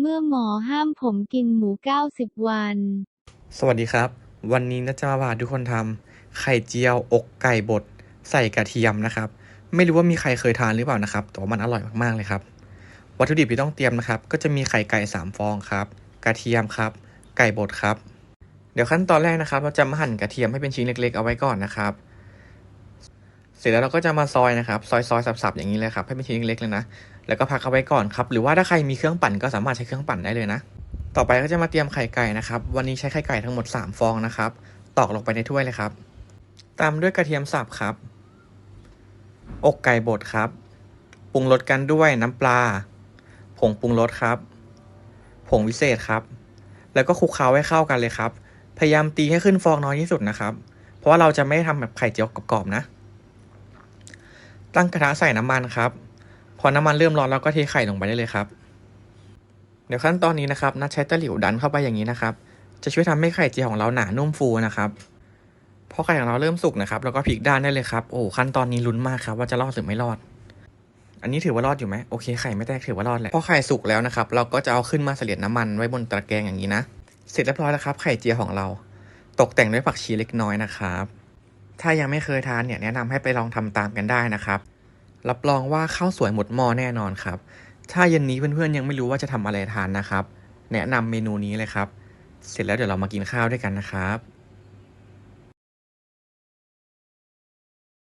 เมื่อหมอห้ามผมกินหมู 90 วัน สวัสดีครับ วันนี้นะจะมาพาทุกคนทำไข่เจียวอกไก่บดใส่กระเทียมนะครับ ไม่รู้ว่ามีใครเคยทานหรือเปล่านะครับแต่ว่ามันอร่อยมากๆเลยครับ วัตถุดิบที่ต้องเตรียมนะครับ ก็จะมีไข่ไก่ 3 ฟองครับ กระเทียมครับ ไก่บดครับ เดี๋ยวขั้นตอนแรกนะครับ เราจะมาหั่นกระเทียมให้เป็นชิ้นเล็ก ๆ เอาไว้ก่อนนะครับ เสร็จแล้วเราก็จะมาซอยนะครับ ซอยซอยสับๆอย่างนี้เลยครับให้เป็นชิ้นเล็กๆเลยนะ แล้วก็พักเอาไว้ก่อนครับหรือว่าถ้าใครมีเครื่องปั่นก็สามารถใช้เครื่องปั่นได้เลยนะ ต่อไปก็จะมาเตรียมไข่ไก่นะครับ วันนี้ใช้ไข่ไก่ทั้งหมด 3 ฟองนะครับ ตอกลงไปในถ้วยเลยครับ ตามด้วยกระเทียมสับครับ อกไก่บดครับ ปรุงรสกันด้วยน้ำปลา ผงปรุงรสครับ ผงวิเศษครับ แล้วก็คลุกเคล้าให้เข้ากันเลยครับ พยายามตีให้ขึ้นฟองน้อยที่สุดนะครับ เพราะว่าเราจะไม่ทำแบบไข่เจียวกรอบๆนะ ตั้งกระทะใส่น้ำมันครับ อน้ำมันเริ่มร้อนเราก็เทไข่ลงไปได้เลยครับ เดี๋ยวขั้นตอนนี้นะครับนัดใช้ตะหลิวดันเข้าไปอย่างนี้นะครับ จะช่วยทำให้ไข่เจียวของเราหนานุ่มฟูนะครับพอไข่ของเราเริ่มสุกนะครับเราก็พลิกด้านได้เลยครับ โอ้ขั้นตอนนี้ลุ้นมากครับว่าจะรอดหรือไม่รอด อันนี้ถือว่ารอดอยู่ไหมโอเคไข่ไม่แตกถือว่ารอดแหละพอไข่สุกแล้วนะครับ เราก็จะเอาขึ้นมาเสลียดน้ำมันไว้บนตะแกรงอย่างนี้นะ เสร็จเรียบร้อยแล้วครับ ไข่เจียวของเรา ตกแต่งด้วยผักชีเล็กน้อยนะครับ ถ้ายังไม่เคยทานเนี่ยแนะนำให้ไปลองทำตามกันได้นะครับ รับรองว่าข้าวสวยหมดหม้อแน่นอนครับ ถ้าเย็นนี้เพื่อนๆยังไม่รู้ว่าจะทำอะไรทานนะครับ แนะนำเมนูนี้เลยครับ เสร็จแล้วเดี๋ยวเรามากินข้าวด้วยกันนะครับ